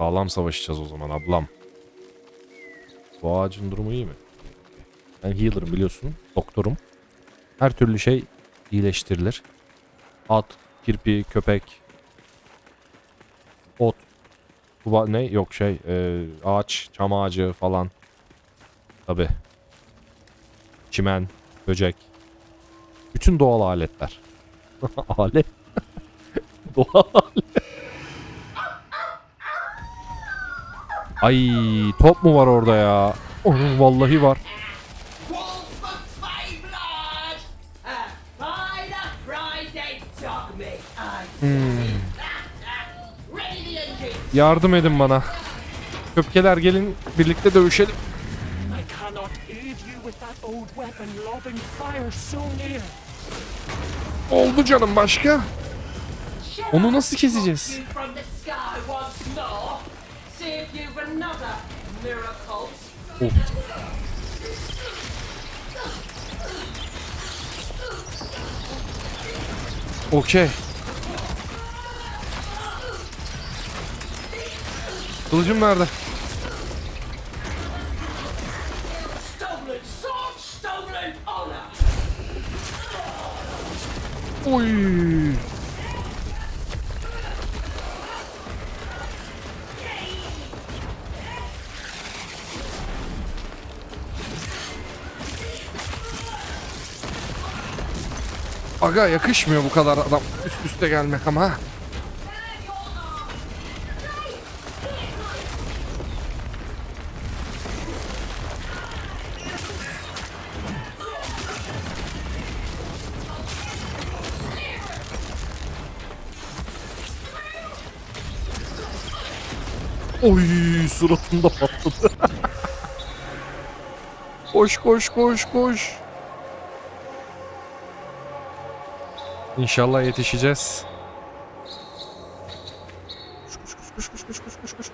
Sağlam savaşacağız o zaman ablam. Bu ağacın durumu iyi mi? Ben healer'ım biliyorsun. Doktorum. Her türlü şey iyileştirilir. At, kirpi, köpek, ot, bu ba- ne? Yok şey, e, ağaç, çam ağacı falan. Tabi. Çimen, böcek. Bütün doğal aletler. Alet. doğal. Ay top mu var orada ya? Onun vallahi var. Hmm. Yardım edin bana. Köpkeler gelin birlikte dövüşelim. Oldu canım başka. Onu nasıl keseceğiz? Of. Oh. Okey. Kılıcım nerede? Oy. Aga yakışmıyor bu kadar adam üst üste gelmek ama. Oy suratında patladı. koş koş koş koş. İnşallah yetişeceğiz. Koş koş koş koş koş koş koş.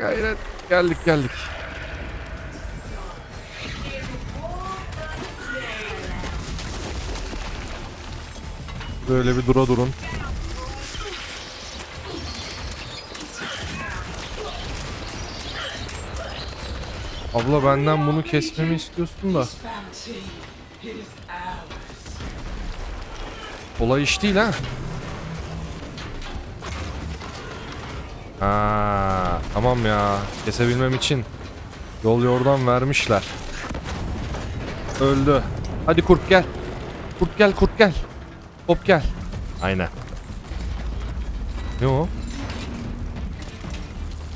Gayret geldik geldik. Böyle bir dura durun. Abla benden bunu kesmemi istiyorsun da. Kolay iş değil ha. Ha, tamam ya. Kesebilmem için yol yordan vermişler. Öldü. Hadi kurt gel. Kurt gel, kurt gel. Hop gel. Aynen. Ne o?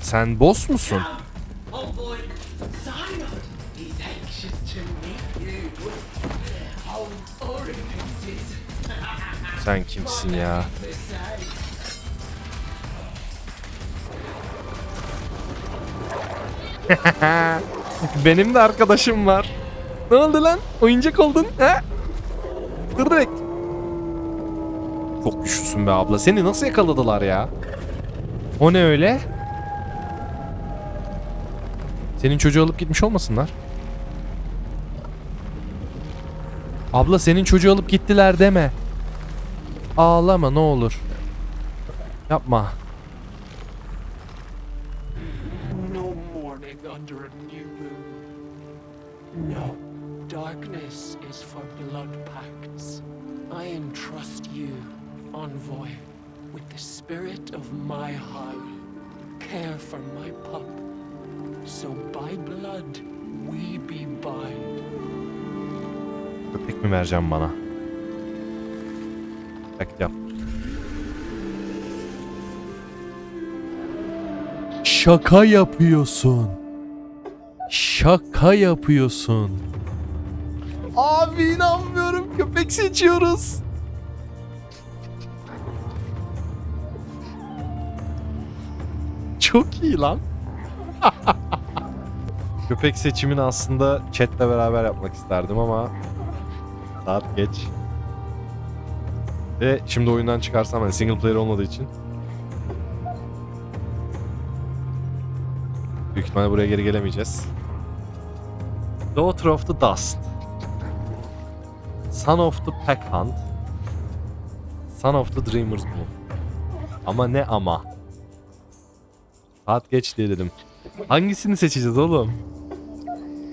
Sen boss musun? Sen kimsin ya? Benim de arkadaşım var. Ne oldu lan? Oyuncak oldun ha? Dur direkt. Çok güçlüsün be abla. Seni nasıl yakaladılar ya? O ne öyle? Senin çocuğu alıp gitmiş olmasınlar? Abla senin çocuğu alıp gittiler deme. Ağlama ne olur. Yapma. No morning under a new moon. No. Darkness is for blood pacts. I entrust you, envoy, with the spirit of my howl. Care for my pup. So by blood we be bound. Köpek mi vereceğim bana? Yap. Şaka yapıyorsun. Şaka yapıyorsun. Abi inanmıyorum. Köpek seçiyoruz. Çok iyi lan. Köpek seçimini aslında chatle beraber yapmak isterdim ama saat geç. Ve şimdi oyundan çıkarsam hani single player olmadığı için büyük ihtimalle buraya geri gelemeyeceğiz. Daughter of the Dust. Son of the Pack Hunt. Son of the Dreamer's Moon. Ama ne ama? Saat geç diye dedim. Hangisini seçeceğiz oğlum?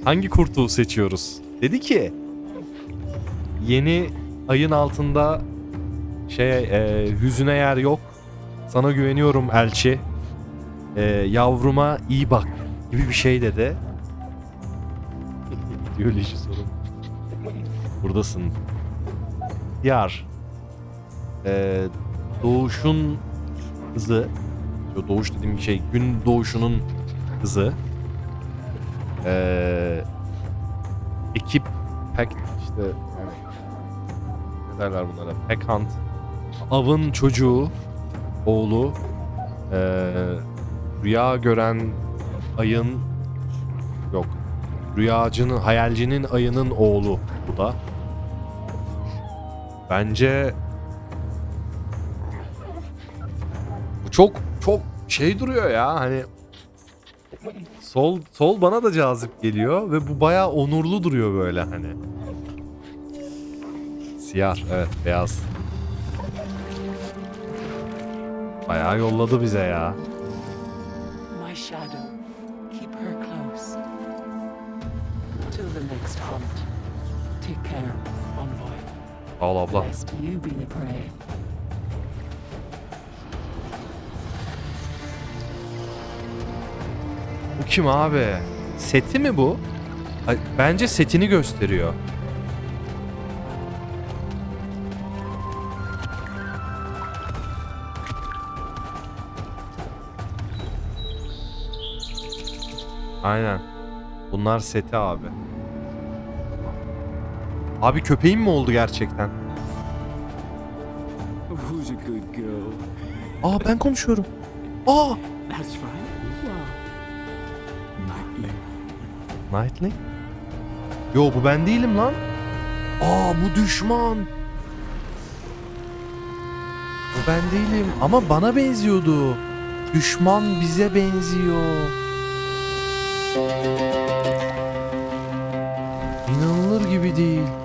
Hangi kurtu seçiyoruz? Dedi ki yeni ayın altında şey e, hüzüne yer yok. Sana güveniyorum elçi. E, yavruma iyi bak gibi bir şey dedi. İdeoloji sorun. Buradasın. Yar. E, doğuşun kızı. Yo, Doğuş dediğim şey gün doğuşunun kızı. E, ekip pek işte yani ne derler bunlara? Pack Hunt. Avın çocuğu, oğlu, eee, rüya gören ayın yok. Rüyacının, hayalcinin ayının oğlu bu da. Bence bu çok çok şey duruyor ya hani sol sol bana da cazip geliyor ve bu bayağı onurlu duruyor böyle hani. Siyah evet beyaz. Bayağı yolladı bize ya. My shadow. Keep her close. Till the next hunt. Take care, envoy. Sağ ol abla. Lest you be the prey. Bu kim abi? Seti mi bu? Bence setini gösteriyor. Aynen. Bunlar seti abi. Abi köpeğim mi oldu gerçekten? Aa ben konuşuyorum. Aa! Nightly? Yo bu ben değilim lan. Aa bu düşman. Bu ben değilim ama bana benziyordu. Düşman bize benziyor. İnanılır gibi değil.